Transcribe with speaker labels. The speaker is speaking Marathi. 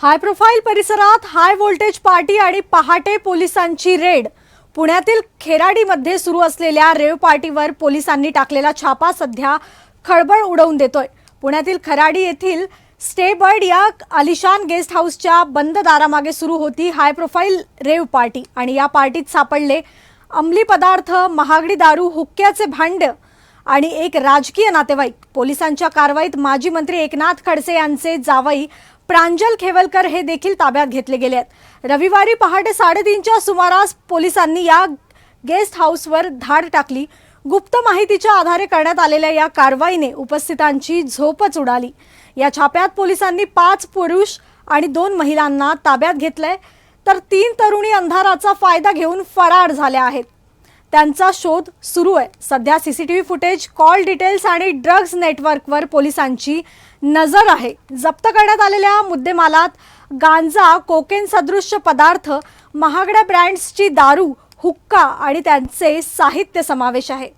Speaker 1: हाय प्रोफाईल परिसरात हाय व्होल्टेज पार्टी आणि पहाटे पोलिसांची रेड. पुण्यातील खेराडीमध्ये सुरू असलेल्या रेव पार्टीवर पोलिसांनी टाकलेला छापा सध्या खळबळ उडवून देतोय. पुण्यातील खराडी येथील स्टे बर्ड या आलिशान गेस्ट हाऊसच्या बंद दारामागे सुरू होती हाय प्रोफाईल रेव पार्टी आणि या पार्टीत सापडले अंमली पदार्थ महागडी दारू हुक्क्याचे भांड आणि एक राजकीय नातेवाईक. पोलिसांच्या कारवाईत माजी मंत्री एकनाथ खडसे यांचे जावई प्रांजल खेवलकर हे देखील ताब्यात घेतले गेले आहेत. रविवारी पहाटे साडेतीनच्या सुमारास पोलिसांनी या गेस्ट हाऊसवर धाड टाकली. गुप्त माहितीच्या आधारे करण्यात आलेल्या या कारवाईने उपस्थितांची झोपच उडाली या छाप्यात पोलिसांनी पाच पुरुष आणि दोन महिलांना ताब्यात घेतलंय. तर तीन तरुणी अंधाराचा फायदा घेऊन फरार झाल्या आहेत. त्यांचा शोध सुरू आहे. सध्या सीसीटीव्ही फुटेज कॉल डिटेल्स आणि ड्रग्ज नेटवर्कवर पोलिसांची नजर आहे. जप्त करण्यात आलेल्या मुद्देमालात गांजा कोकेन सदृश्य पदार्थ महागड्या ब्रँड्सची दारू हुक्का आणि त्यांचे साहित्य समावेश आहे.